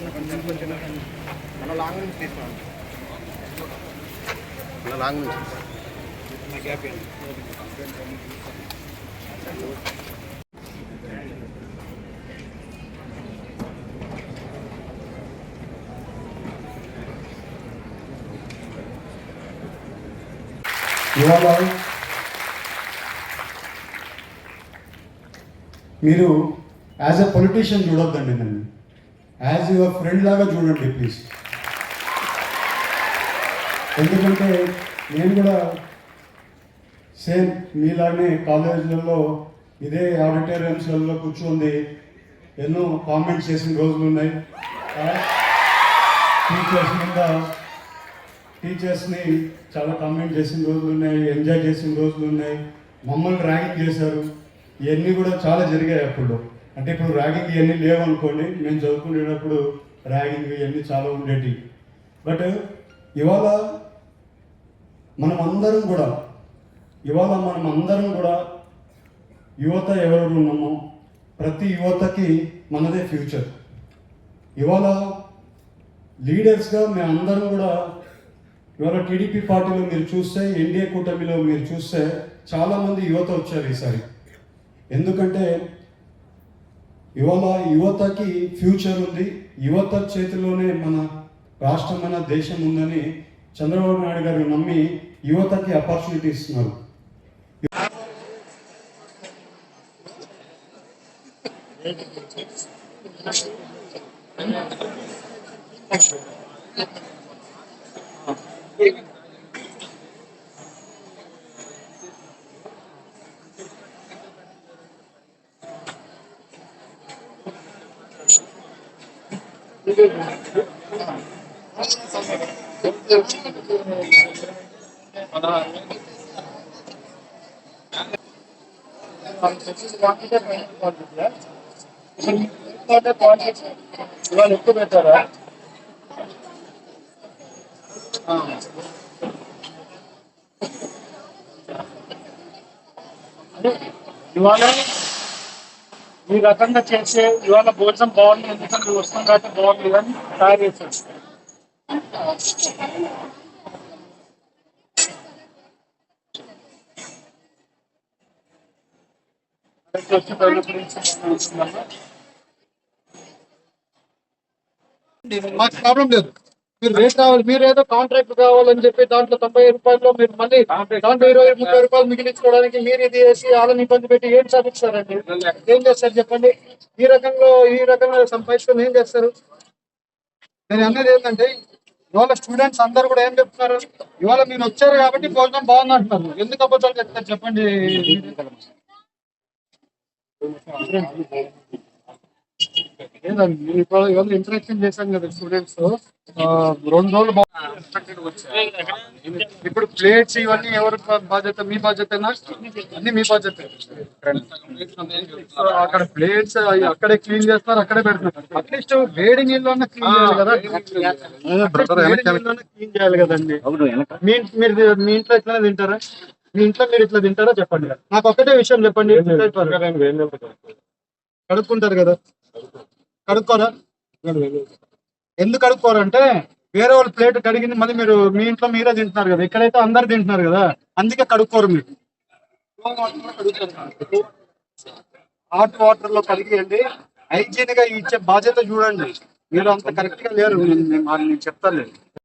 మన లాంగ్ నుంచి తీసుకున్నాను మన లాంగ్ నుంచి ఇవాళ మీరు యాజ్ అ పొలిటీషియన్ చూడొద్దండి నన్ను. యాజ్ యువర్ ఫ్రెండ్ లాగా చూడండి ప్లీజ్ ఎందుకంటే నేను కూడా సేమ్ మీలానే కాలేజీలలో ఇదే ఆడిటోరియంస్లలో కూర్చుంది ఎన్నో కామెంట్స్ చేసిన రోజులు ఉన్నాయి. టీచర్స్ మీద టీచర్స్ని చాలా కామెంట్ చేసిన రోజులు ఉన్నాయి ఎంజాయ్ చేసిన రోజులు ఉన్నాయి. మమ్మల్ని ర్యాంక్ చేశారు. ఇవన్నీ కూడా చాలా జరిగాయి అప్పుడు. అంటే ఇప్పుడు ర్యాగింగ్ ఇవన్నీ లేవు అనుకోండి మేము చదువుకునేటప్పుడు ర్యాగింగ్ ఇవన్నీ చాలా ఉండేవి బట్ ఇవాళ మనం అందరం కూడా ఇవాళ మనం అందరం కూడా యువత ఎవరు ఉన్నామో ప్రతి యువతకి మనదే ఫ్యూచర్. ఇవాళ లీడర్స్గా మేమందరం కూడా ఇవాళ టీడీపీ పార్టీలో మీరు చూస్తే ఎన్డీఏ కూటమిలో మీరు చూస్తే చాలామంది యువత వచ్చారు ఈసారి. ఎందుకంటే ఇవాళ యువతకి ఫ్యూచర్ ఉంది. యువత చేతిలోనే మన రాష్ట్రం మన దేశం ఉందని చంద్రబాబు నాయుడు గారు నమ్మి యువతకి ఆపర్చునిటీ ఇస్తున్నారు. ఇవాళ ఎక్కువ పెట్టారా ఇవాళ ఈ రకంగా చేసే ఇవాళ భోజనం బాగుంది ఎందుకంటే వస్తాం కాబట్టి బాగుంది అని తయారు చేశారు. మాకు ప్రాబ్లం లేదు. మీరు రేట్ కావాలి మీరు ఏదో కాంట్రాక్ట్ కావాలని చెప్పి దాంట్లో తొంభై రూపాయలు మీరు మళ్ళీ దాంట్లో ఇరవై ముప్పై రూపాయలు మిగిలించుకోవడానికి మీరు ఇది వేసి వాళ్ళని ఇబ్బంది పెట్టి ఏం సాధిస్తారండి ఏం చేస్తారు చెప్పండి? ఈ రకంలో ఈ రకంగా సంపాదించుకొని ఏం చేస్తారు? నేను అన్నది ఏంటంటే ఇవాళ స్టూడెంట్స్ అందరూ కూడా ఏం చెప్తున్నారు? ఇవాళ మీరు వచ్చారు కాబట్టి భోజనం బాగుంది అంటున్నారు. ఎందుకు అబద్ధాలు చెప్తారు చెప్పండి? లేదండి ఇప్పుడు ఇవాళ ఇంటరాక్షన్ చేశాం కదా స్టూడెంట్స్ రెండు రోజులు ఇప్పుడు ప్లేట్స్ ఇవన్నీ ఎవరు బాధ్యత? మీ బాధ్యతనా? అన్ని మీ బాధ్యత. అక్కడ ప్లేట్స్ అక్కడే క్లీన్ చేస్తున్నారు అక్కడే పెడుతున్నారు. అట్లీస్ట్ వేడి నీళ్ళు క్లీన్ చేయాలి కదా. క్లీన్ చేయాలి. కదండి. మీ మీరు మీ ఇంట్లో ఎట్లా తింటారా? మీ ఇంట్లో మీరు ఇట్లా తింటారా? చెప్పండి. నాకు ఒకటే విషయం చెప్పండి. కడుక్కుంటారు కదా. కడుక్కోరా? ఎందుకు కడుక్కోరంటే వేరే వాళ్ళ ప్లేట్ కడిగింది మళ్ళీ మీరు మీ ఇంట్లో మీరే తింటున్నారు కదా ఇక్కడైతే అందరు తింటున్నారు కదా అందుకే కడుక్కోరు మీరు. హాట్ వాటర్లో కడిగియండి. హైజీన్గా ఇచ్చే బాధ్యత చూడండి. మీరు అంత కరెక్ట్గా లేరు నేను చెప్తాను.